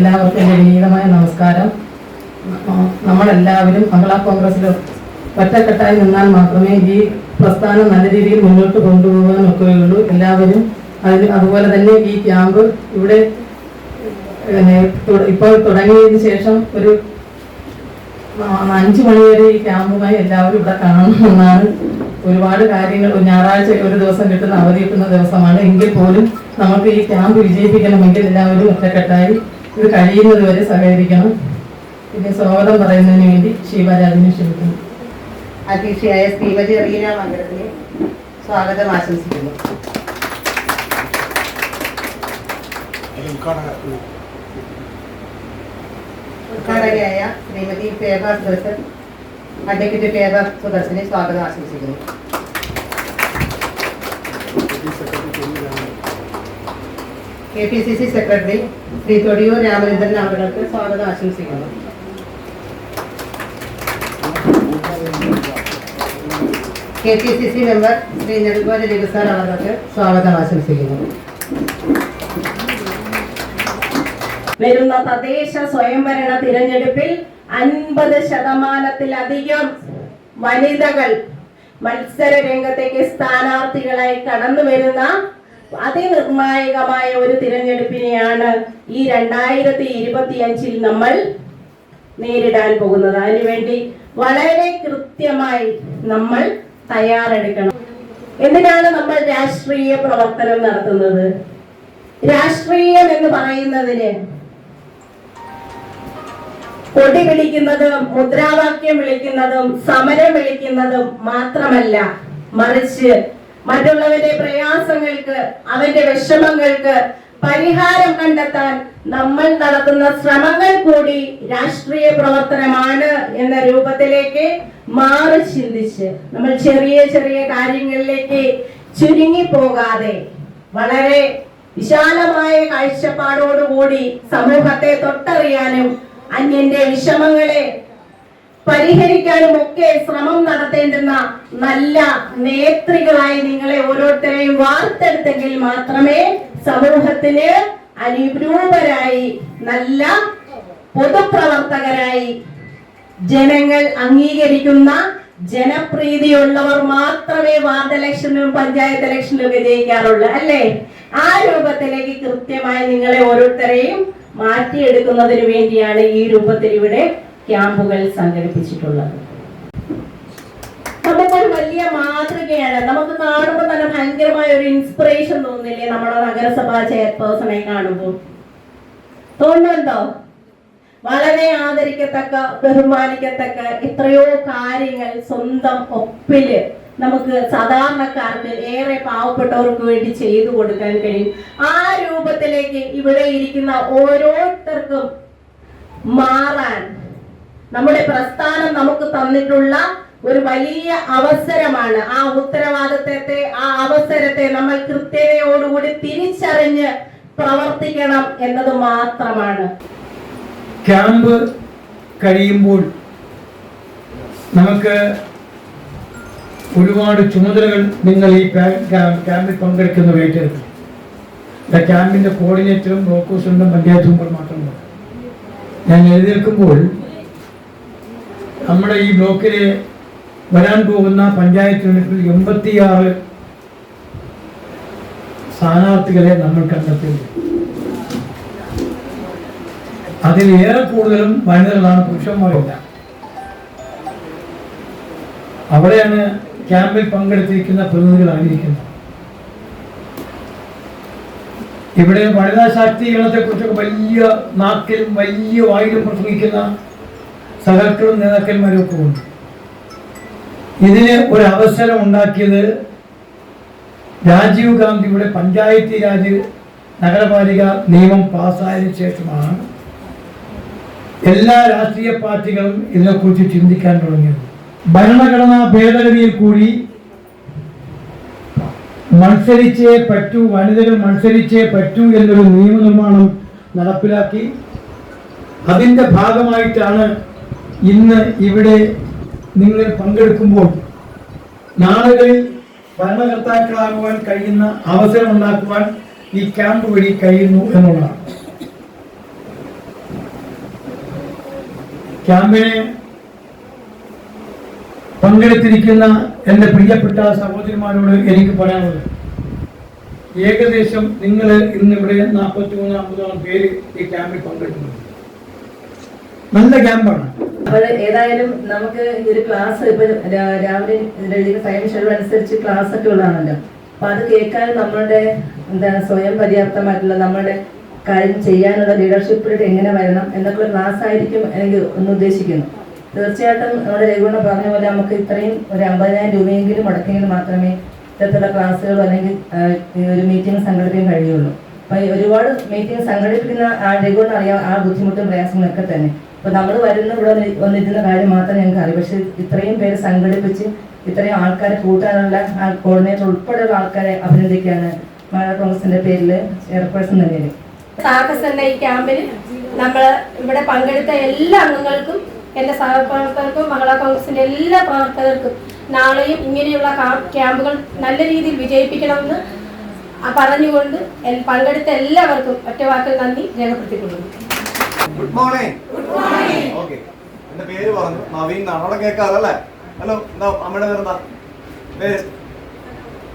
എല്ലാവർക്കും എന്റെ വിനീതമായ നമസ്കാരം. നമ്മളെല്ലാവരും മഹിളാ കോൺഗ്രസ്സിൽ ഒറ്റക്കെട്ടായി നിന്നാൽ മാത്രമേ ഈ പ്രസ്ഥാനം നല്ല രീതിയിൽ മുന്നോട്ട് കൊണ്ടുപോകാൻ ഒക്കുകയുള്ളൂ. എല്ലാവരും അതിന് അതുപോലെ തന്നെ ഈ ക്യാമ്പ് ഇവിടെ ഇപ്പോൾ തുടങ്ങിയതിന് ശേഷം ഒരു അഞ്ചു മണിവരെ ഈ ക്യാമ്പുമായി എല്ലാവരും ഇവിടെ കാണണമെന്നാണ് ഒരുപാട് കാര്യങ്ങൾ. ഞായറാഴ്ച ഒരു ദിവസം കിട്ടുന്ന അവധി കിട്ടുന്ന ദിവസമാണ്. എങ്കിൽ പോലും നമുക്ക് ഈ ക്യാമ്പ് വിജയിപ്പിക്കണമെങ്കിൽ എല്ലാവരും ഒറ്റക്കെട്ടായി ഇത് കഴിയുന്നത് വരെ സഹകരിക്കണം പിന്നെ സ്വാഗതം പറയുന്നതിന് വേണ്ടി ശിവരാജിനെ ക്ഷണിക്കുന്നു അധ്യക്ഷയായ ശ്രീമതി റീന മംഗളത്തിന് സ്വാഗതം ആശംസിക്കുന്നു. ഉദ്ഘാടകയായ ശ്രീമതി പേബ സുദർശൻ അഡ്വക്കേറ്റ് പേബ സുദർശനെ സ്വാഗതം ആശംസിക്കുന്നു. K P C C secretary Shri Thodiyoor Ramachandran അവർക്ക് സ്വാഗതം ആശംസിക്കുന്നു. K P C C member Shri Nedunkola Ravi sir അവർക്ക് സ്വാഗതം ആശംസിക്കുന്നു. വരുന്ന തദ്ദേശ സ്വയംഭരണ തിരഞ്ഞെടുപ്പിൽ അൻപത് ശതമാനത്തിലധികം വനിതകൾ മത്സര രംഗത്തേക്ക് സ്ഥാനാർത്ഥികളായി കടന്നു വരുന്ന അതിനിർണായകമായ ഒരു തിരഞ്ഞെടുപ്പിനെയാണ് ഈ രണ്ടായിരത്തി ഇരുപത്തിയഞ്ചിൽ നമ്മൾ നേരിടാൻ പോകുന്നത്. അതിനുവേണ്ടി വളരെ കൃത്യമായി നമ്മൾ തയ്യാറെടുക്കണം. എന്തിനാണ് നമ്മൾ രാഷ്ട്രീയ പ്രവർത്തനം നടത്തുന്നത്? രാഷ്ട്രീയം എന്ന് പറയുന്നതിന് കൊടി വിളിക്കുന്നതും മുദ്രാവാക്യം വിളിക്കുന്നതും സമരം വിളിക്കുന്നതും മാത്രമല്ല മറിച്ച് മറ്റുള്ളവരുടെ പ്രയാസങ്ങൾക്ക് അവന്റെ വിഷമങ്ങൾക്ക് പരിഹാരം കണ്ടെത്താൻ നമ്മൾ നടത്തുന്ന ശ്രമങ്ങൾ കൂടി രാഷ്ട്രീയ പ്രവർത്തനമാണ് എന്ന രൂപത്തിലേക്ക് മാറി ചിന്തിച്ച് നമ്മൾ ചെറിയ ചെറിയ കാര്യങ്ങളിലേക്ക് ചുരുങ്ങി പോകാതെ വളരെ വിശാലമായ കാഴ്ചപ്പാടോടുകൂടി സമൂഹത്തെ തൊട്ടറിയാനും അന്യന്റെ വിഷമങ്ങളെ പരിഹരിക്കാനും ഒക്കെ ശ്രമം നടത്തേണ്ടുന്ന നല്ല നേത്രികളായി നിങ്ങളെ ഓരോരുത്തരെയും വാർത്തെടുത്തെങ്കിൽ മാത്രമേ സമൂഹത്തിന് അനുരൂപരായി നല്ല പൊതുപ്രവർത്തകരായി ജനങ്ങൾ അംഗീകരിക്കുന്ന ജനപ്രീതിയുള്ളവർ മാത്രമേ വാർഡ് ഇലക്ഷനിലും പഞ്ചായത്ത് ഇലക്ഷനിലും വിജയിക്കാറുള്ളൂ അല്ലേ? ആ രൂപത്തിലേക്ക് കൃത്യമായി നിങ്ങളെ ഓരോരുത്തരെയും മാറ്റിയെടുക്കുന്നതിന് വേണ്ടിയാണ് ഈ രൂപത്തിൽ ഇവിടെ ക്യാമ്പുകൾ സംഘടിപ്പിച്ചിട്ടുള്ളത്. നമുക്കൊരു വലിയ മാതൃകയാണ്. നമുക്ക് കാണുമ്പോൾ തന്നെ ഭയങ്കരമായ ഒരു ഇൻസ്പിറേഷൻ തോന്നില്ലേ നമ്മുടെ നഗരസഭാ ചെയർപേഴ്സണെ കാണുമ്പോൾ തോന്നുന്നുണ്ടോ? വളരെ ആദരിക്കത്തക്ക ബഹുമാനിക്കത്തക്ക എത്രയോ കാര്യങ്ങൾ സ്വന്തം ഒപ്പിൽ നമുക്ക് സാധാരണക്കാർക്ക് ഏറെ പാവപ്പെട്ടവർക്ക് വേണ്ടി ചെയ്തു കൊടുക്കാൻ കഴിയും. ആ രൂപത്തിലേക്ക് ഇവിടെ ഇരിക്കുന്ന ഓരോരുത്തർക്കും മാറാൻ നമ്മുടെ പ്രസ്ഥാനം നമുക്ക് തന്നിട്ടുള്ള ഒരു വലിയ അവസരമാണ്. ആ ഉത്തരവാദിത്തത്തെ ആ അവസരത്തെ നമ്മൾ കൃത്യതയോടുകൂടി തിരിച്ചറിഞ്ഞ് പ്രവർത്തിക്കണം എന്നത് മാത്രമാണ്. ക്യാമ്പ് കഴിയുമ്പോൾ നമുക്ക് ഒരുപാട് ചുമതലകൾ നിങ്ങൾ ഈ ക്യാ- ക്യാ- ക്യാമ്പിൽ പങ്കെടുക്കുന്ന ഏറ്റെടുക്കും. ക്യാമ്പിന്റെ കോർഡിനേറ്ററും ബ്ലോക്കോസുണ്ടും പഞ്ചായത്ത് മെമ്പർ മാത്രമല്ല ഞാൻ എഴുന്നേൽക്കുമ്പോൾ നമ്മുടെ ഈ ബ്ലോക്കിലെ വരാൻ പോകുന്ന പഞ്ചായത്ത് യൂണിറ്റിൽ എൺപത്തിയാറ് സ്ഥാനാർത്ഥികളെ നമ്മൾ കണ്ടെത്തിയിട്ടുണ്ട്. അതിൽ ഏറെ കൂടുതലും വനിതകളാണ് പുരുഷന്മാരില്ല. അവിടെയാണ് ക്യാമ്പിൽ പങ്കെടുത്തിരിക്കുന്ന പ്രതിനിധികൾ അറിഞ്ഞിരിക്കുന്നത് ഇവിടെ വനിതാ ശാക്തീകരണത്തെ കുറിച്ചൊക്കെ വലിയ നാക്കിലും വലിയ വായിലും പ്രസംഗിക്കുന്ന സഹക്കളും നേതാക്കന്മാരും ഒക്കെ ഉണ്ട് ഇതിന് ഒരു അവസരം ഉണ്ടാക്കിയത് രാജീവ് ഗാന്ധിയുടെ പഞ്ചായത്തി രാജ് നഗരപാലിക നിയമം പാസ്സായതിനു ശേഷമാണ് എല്ലാ രാഷ്ട്രീയ പാർട്ടികളും ഇതിനെക്കുറിച്ച് ചിന്തിക്കാൻ തുടങ്ങിയത്. ഭരണഘടനാ ഭേദഗതിയിൽ കൂടി മത്സരിച്ചേ പറ്റൂ വനിതകൾ മത്സരിച്ചേ പറ്റൂ എന്നൊരു നിയമനിർമ്മാണം നടപ്പിലാക്കി. അതിന്റെ ഭാഗമായിട്ടാണ് ഇന്ന് ഇവിടെ നിങ്ങൾ പങ്കെടുക്കുമ്പോൾ നാളുകളിൽ ഭരണകർത്താക്കളാകുവാൻ കഴിയുന്ന അവസരം ഉണ്ടാക്കുവാൻ ഈ ക്യാമ്പ് വഴി കഴിയുന്നു എന്നുള്ളതാണ്. ക്യാമ്പിനെ പങ്കെടുത്തിരിക്കുന്ന എന്റെ പ്രിയപ്പെട്ട സഹോദരിമാരോട് എനിക്ക് പറയാനുള്ളത് ഏകദേശം നിങ്ങൾ ഇന്നിവിടെ നാൽപ്പത്തി മൂന്ന് അമ്പതോളം പേര് ഈ ക്യാമ്പിൽ പങ്കെടുക്കുന്നു നല്ല ക്യാമ്പാണ്. അപ്പോൾ ഏതായാലും നമുക്ക് ഒരു ക്ലാസ് ഇപ്പൊ രാവിലെ ഇതിന്റെ ടൈം ഷെഡ്യൂൾ അനുസരിച്ച് ക്ലാസ് ഒക്കെ ഉള്ളതാണല്ലോ. അപ്പൊ അത് കേൾക്കാൻ നമ്മളുടെ എന്താണ് സ്വയം പര്യാപ്തമായിട്ടുള്ള നമ്മുടെ കാര്യം ചെയ്യാനുള്ള ലീഡർഷിപ്പിലേക്ക് എങ്ങനെ വരണം എന്നൊക്കെ ക്ലാസ് ആയിരിക്കും എനിക്ക് ഒന്ന് ഉദ്ദേശിക്കുന്നു. തീർച്ചയായിട്ടും നമ്മുടെ രഘുണ പറഞ്ഞ പോലെ നമുക്ക് ഇത്രയും ഒരു അമ്പതിനായിരം രൂപയെങ്കിലും മുടക്കിയെങ്കിൽ മാത്രമേ ഇത്തരത്തിലുള്ള ക്ലാസ്സുകൾ അല്ലെങ്കിൽ ഒരു മീറ്റിംഗ് സംഘടിപ്പിക്കാൻ കഴിയുള്ളൂ. അപ്പൊ ഒരുപാട് മീറ്റിംഗ് സംഘടിപ്പിക്കുന്ന ആ രഘുണ അറിയാം ആ ബുദ്ധിമുട്ടും പ്രയാസങ്ങളൊക്കെ തന്നെ. അപ്പൊ നമ്മൾ വരുന്ന ഇവിടെ വന്ന് വന്നിരുന്ന കാര്യം മാത്രം ഞങ്ങൾക്ക് അറിയാം. പക്ഷെ ഇത്രയും പേര് സംഘടിപ്പിച്ച് ഇത്രയും ആൾക്കാരെ കൂട്ടാനുള്ള കോർഡിനേറ്റർ ഉൾപ്പെടെയുള്ള ആൾക്കാരെ അഭിനന്ദിക്കുകയാണ് മലയാള കോൺഗ്രസിന്റെ പേരിൽ ചെയർപേഴ്സൺ തന്നെ സാഹസന്റെ ഈ ക്യാമ്പിൽ നമ്മൾ ഇവിടെ പങ്കെടുത്ത എല്ലാ അംഗങ്ങൾക്കും എന്റെ സഹപ്രവർത്തകർക്കും മഹിളാ കോൺഗ്രസിന്റെ എല്ലാ പ്രവർത്തകർക്കും നാളെയും ഇങ്ങനെയുള്ള ക്യാമ്പുകൾ നല്ല രീതിയിൽ വിജയിപ്പിക്കണമെന്ന് പറഞ്ഞുകൊണ്ട് പങ്കെടുത്ത എല്ലാവർക്കും ഒറ്റവാക്കിൽ നന്ദി രേഖപ്പെടുത്തിക്കൊള്ളുന്നു. ഗുഡ് മോർണിംഗ് ഓക്കെ എന്റെ പേര് പറഞ്ഞു. നവീൻ എന്നാണ്. അവിടെ കേൾക്കാറല്ലേ ഹലോ എന്താ അമ്മയുടെ പേരെന്താ പേര്?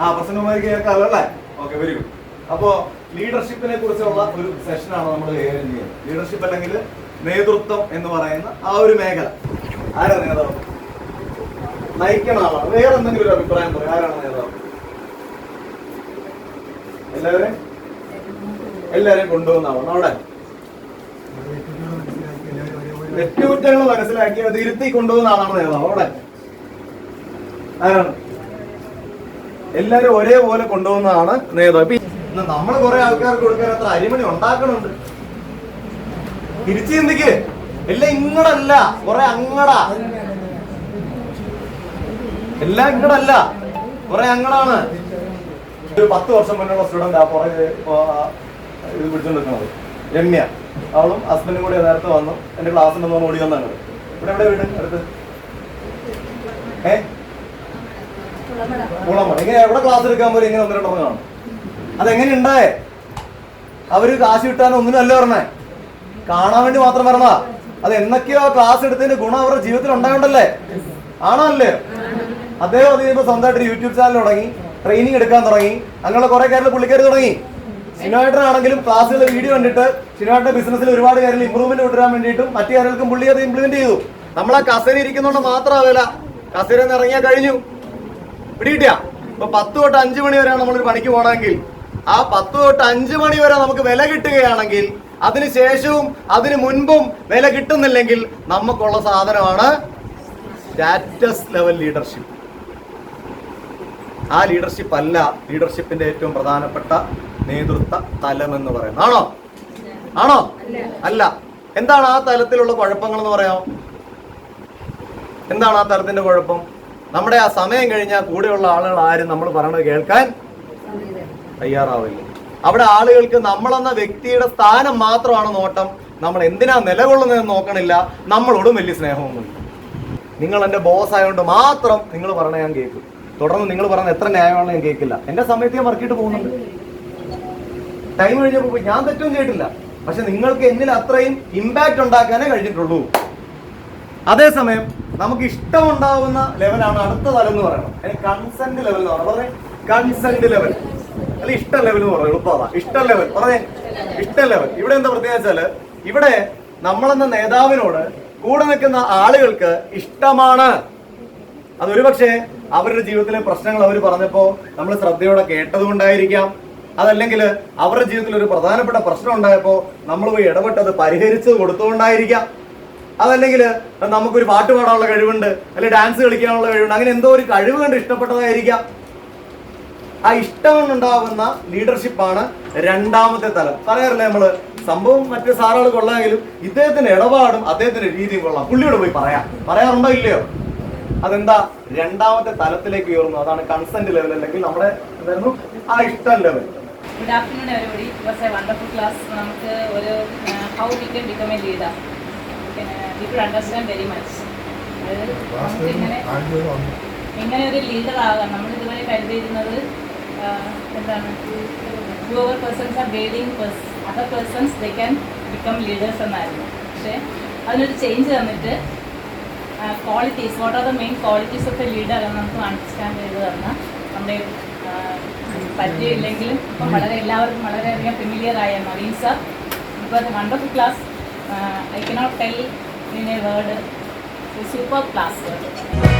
ആ പ്രസന്നകുമാരിക്ക് കേൾക്കാറല്ലേ ഓക്കെ വെരി ഗുഡ് അപ്പോ ലീഡർഷിപ്പിനെ കുറിച്ചുള്ള ഒരു സെഷനാണ് നമ്മൾ കൈകാര്യം ചെയ്യുന്നത്. ലീഡർഷിപ്പ് അല്ലെങ്കിൽ നേതൃത്വം എന്ന് പറയുന്ന ആ ഒരു മേഖല. ആരാ നേതാവ്? നയിക്കണ ആളാണ്. വേറെ എന്തെങ്കിലും ഒരു അഭിപ്രായം പറയും. ആരാണ് നേതാവ്? എല്ലാവരെയും? എല്ലാവരെയും കൊണ്ടുപോകുന്ന ആളാണ് അവിടെ? തെറ്റുകുറ്റങ്ങൾ മനസ്സിലാക്കി അത് ഇരുത്തി കൊണ്ടുപോകുന്ന ആളാണ് നേതാവ് അവിടെ. ആരാണ്? എല്ലാരും ഒരേപോലെ കൊണ്ടുപോകുന്നതാണ് നേതാവ്. നമ്മൾ കുറെ ആൾക്കാർക്ക് കൊടുക്കാൻ അത്ര അരിമണി ഉണ്ടാക്കണുണ്ട്. തിരിച്ചു ചിന്തിക്ക് എല്ലാം ഇങ്ങടല്ല കുറെ അങ്ങടാ. എല്ലാം ഇങ്ങടല്ല കുറെ അങ്ങടാണ്. ഒരു പത്ത് വർഷം മുന്നുള്ള സ്റ്റുഡന്റ് ആ പുറകെ ഇത് പിടിച്ചോണ്ട് നിൽക്കുന്നത് രമ്യ. അവളും ഹസ്ബൻഡും കൂടി നേരത്തെ വന്നു. എന്റെ ക്ലാസ്സിൽ നിന്ന് ഓടി വന്നാണ് ഇവിടെ എവിടെ വീട്? അടുത്ത്. ഏ? കുളമട ഇങ്ങനെ എവിടെ ക്ലാസ് എടുക്കാൻ പോലും ഇങ്ങനെ വന്നിട്ടുണ്ടെന്ന് കാണും. അതെങ്ങനെ ഉണ്ടായേ? അവർ കാശ് കിട്ടാൻ ഒന്നിനും അല്ല പറഞ്ഞേ. കാണാൻ വേണ്ടി മാത്രം പറഞ്ഞതാ. അത് എന്നൊക്കെയോ ക്ലാസ് എടുത്തതിന്റെ ഗുണം അവരുടെ ജീവിതത്തിൽ ഉണ്ടായോണ്ടല്ലേ? ആണോ അല്ലേ? അദ്ദേഹം അത് ചെയ്യുമ്പോൾ സ്വന്തമായിട്ട് യൂട്യൂബ് ചാനൽ തുടങ്ങി ട്രെയിനിങ് എടുക്കാൻ തുടങ്ങി അങ്ങനെയുള്ള കുറെ കാര്യങ്ങൾ പുള്ളിക്കാർ തുടങ്ങി. ഷിനോയേട്ടനാണെങ്കിലും ക്ലാസ്സുകൾ വീഡിയോ കണ്ടിട്ട് ഷിനോയേട്ടന്റെ ബിസിനസ്സിൽ ഒരുപാട് കാര്യങ്ങൾ ഇമ്പ്രൂവ്മെന്റ് കൊണ്ടുവരാൻ വേണ്ടിയിട്ടും മറ്റു കാര്യങ്ങൾക്കും പുള്ളി അത് ഇംപ്ലിമെന്റ് ചെയ്തു. നമ്മൾ ആ കസേര ഇരിക്കുന്നോണ്ട് മാത്രമാവില്ല കസേര ഇറങ്ങിയാൽ കഴിഞ്ഞു. പിടികിട്ടിയ? ഇപ്പൊ പത്ത് തൊട്ട് അഞ്ചു മണി വരെയാണ് നമ്മളൊരു പണിക്ക് പോകണമെങ്കിൽ ആ പത്ത് തൊട്ട് അഞ്ചു മണി വരെ നമുക്ക് വില കിട്ടുകയാണെങ്കിൽ അതിനുശേഷവും അതിനു മുൻപും വില കിട്ടുന്നില്ലെങ്കിൽ നമുക്കുള്ള സാധനമാണ് സ്റ്റാറ്റസ് ലെവൽ ലീഡർഷിപ്പ് ആ ലീഡർഷിപ്പ് അല്ല ലീഡർഷിപ്പിന്റെ ഏറ്റവും പ്രധാനപ്പെട്ട നേതൃത്വ തലം എന്ന് പറയുന്നത്. ആണോ? ആണോ? അല്ല. എന്താണ് ആ തലത്തിലുള്ള കുഴപ്പങ്ങൾ എന്ന് പറയാം എന്താണ് ആ തലത്തിന്റെ കുഴപ്പം? നമ്മുടെ ആ സമയം കഴിഞ്ഞാൽ കൂടെയുള്ള ആളുകൾ ആരും നമ്മൾ പറയണത് കേൾക്കാൻ തയ്യാറാവില്ല. അവിടെ ആളുകൾക്ക് നമ്മളെന്ന വ്യക്തിയുടെ സ്ഥാനം മാത്രമാണ് നോട്ടം. നമ്മൾ എന്തിനാ നിലകൊള്ളുന്നതെന്ന് നോക്കണില്ല. നമ്മളോടും വലിയ സ്നേഹമൊന്നുമില്ല. നിങ്ങൾ എന്റെ ബോസ് ആയതുകൊണ്ട് മാത്രം നിങ്ങൾ പറഞ്ഞ ഞാൻ കേൾക്കും. തുടർന്ന് നിങ്ങൾ പറഞ്ഞ എത്ര ന്യായമാണെന്ന് ഞാൻ കേൾക്കില്ല. എന്റെ സമയത്ത് ഞാൻ വർക്കിട്ട് പോകുന്നുണ്ട്. ടൈം കഴിഞ്ഞപ്പോൾ ഞാൻ തെറ്റും കേട്ടില്ല പക്ഷെ നിങ്ങൾക്ക് എന്നിൽ അത്രയും ഇമ്പാക്റ്റ് ഉണ്ടാക്കാനേ കഴിഞ്ഞിട്ടുള്ളൂ. അതേസമയം നമുക്ക് ഇഷ്ടമുണ്ടാവുന്ന ലെവലാണ് അടുത്ത തലം എന്ന് പറയുന്നത്. കൺസെന്റ് ലെവൽ കൺസെന്റ് ലെവൽ അല്ല ഇഷ്ട ലെവൽ എന്ന് പറയുന്നത്. എളുപ്പമാ. ഇഷ്ട ലെവൽ പറഞ്ഞേ. ഇഷ്ട ലെവൽ ഇവിടെ എന്താ പ്രത്യേകത വെച്ചാൽ ഇവിടെ നമ്മളെന്ന നേതാവിനോട് കൂടെ നിൽക്കുന്ന ആളുകൾക്ക് ഇഷ്ടമാണ്. അതൊരു പക്ഷേ അവരുടെ ജീവിതത്തിലെ പ്രശ്നങ്ങൾ അവർ പറഞ്ഞപ്പോൾ നമ്മൾ ശ്രദ്ധയോടെ കേട്ടതുകൊണ്ടായിരിക്കാം. അതല്ലെങ്കിൽ അവരുടെ ജീവിതത്തിൽ ഒരു പ്രധാനപ്പെട്ട പ്രശ്നം ഉണ്ടായപ്പോൾ നമ്മൾ പോയി ഇടപെട്ടത് പരിഹരിച്ചത് കൊടുത്തുകൊണ്ടായിരിക്കാം അതല്ലെങ്കിൽ നമുക്കൊരു പാട്ട് പാടാനുള്ള കഴിവുണ്ട് അല്ലെങ്കിൽ ഡാൻസ് കളിക്കാനുള്ള കഴിവുണ്ട് അങ്ങനെ എന്തോ ഒരു കഴിവ് കണ്ട് ഇഷ്ടപ്പെട്ടതായിരിക്കാം. ആ ഇഷ്ടം കൊണ്ടുണ്ടാകുന്ന ലീഡർഷിപ്പാണ് രണ്ടാമത്തെ തലം. പറയാറില്ലേ നമ്മൾ സംഭവം മറ്റു സാറുകൾ കൊള്ളാമെങ്കിലും ഇദ്ദേഹത്തിന്റെ ഇടപാടും അദ്ദേഹത്തിന്റെ രീതിയും കൊള്ളാം. പുള്ളിയോട് പോയി പറയാം. പറയാറുണ്ടോ ഇല്ലയോ? അതെന്താ? രണ്ടാമത്തെ തലത്തിലേക്ക് ഉയർന്നു. അതാണ് കൺസെന്റ് ലെവൽ അല്ലെങ്കിൽ നമ്മുടെ എന്തായിരുന്നു? ആ ഇഷ്ടം level good afternoon everybody it was a wonderful class നമുക്ക് ഒരു how we can become a leader people understand very much അതായത് ഇങ്ങനെ ഒരു ലീഡർ ആകാം. നമ്മൾ ഇതുവരെ കരുതിയിരുന്നത് എന്താണ്? Whoever persons are guiding other persons they can become leaders എന്നായിരുന്നു. പക്ഷേ അതിനൊരു ചേഞ്ച് തന്നിട്ട് qualities what are the main qualities of a leader എന്ന് നമുക്ക് അണ്ടർസ്റ്റാൻഡ് ചെയ്ത് തന്ന നമ്മുടെ പറ്റിയില്ലെങ്കിലും ഇപ്പം വളരെ എല്ലാവർക്കും വളരെയധികം ഫെമിലിയർ ആയ മറീൻ സർ ഇപ്പോൾ wonderful class I cannot tell in a word super class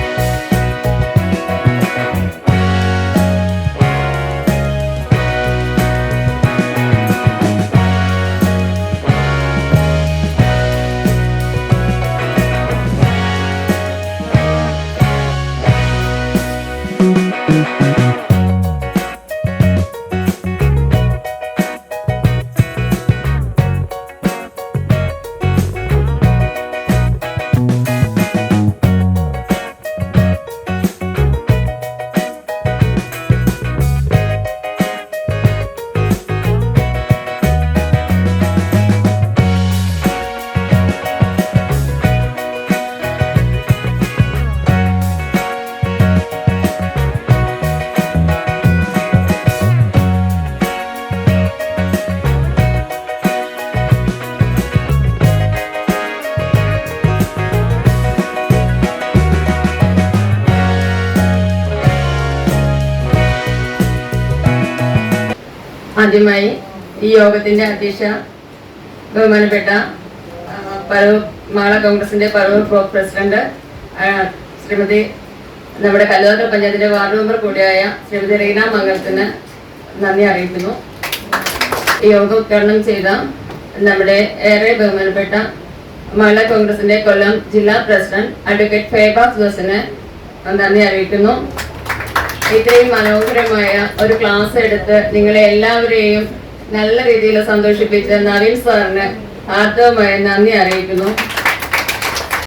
ആദ്യമായി ഈ യോഗത്തിന്റെ അധ്യക്ഷ ബഹുമാനപ്പെട്ട പറവൂർ മാള കോൺഗ്രസിന്റെ പറവൂർ ബ്ലോക്ക് പ്രസിഡന്റ് ശ്രീമതി നമ്മുടെ കല്ലുവാത്ര പഞ്ചായത്തിന്റെ വാർഡ് മെമ്പർ കൂടിയായ ശ്രീമതി റീന മംഗലത്തിന് നന്ദി അറിയിക്കുന്നു. ഈ യോഗം ഉദ്ഘാടനം ചെയ്ത നമ്മുടെ ഏറെ ബഹുമാനപ്പെട്ട മഹിളാ കോൺഗ്രസിന്റെ കൊല്ലം ജില്ലാ പ്രസിഡന്റ് അഡ്വക്കേറ്റ് ഫേബാസ് ദോസിന് നന്ദി അറിയിക്കുന്നു. ഇത്രയും മനോഹരമായ ഒരു ക്ലാസ് എടുത്ത് നിങ്ങളെ എല്ലാവരെയും നല്ല രീതിയിൽ സന്തോഷിപ്പിച്ച നവീൻ സാറിന് ആർദ്രമായി നന്ദി അറിയിക്കുന്നു.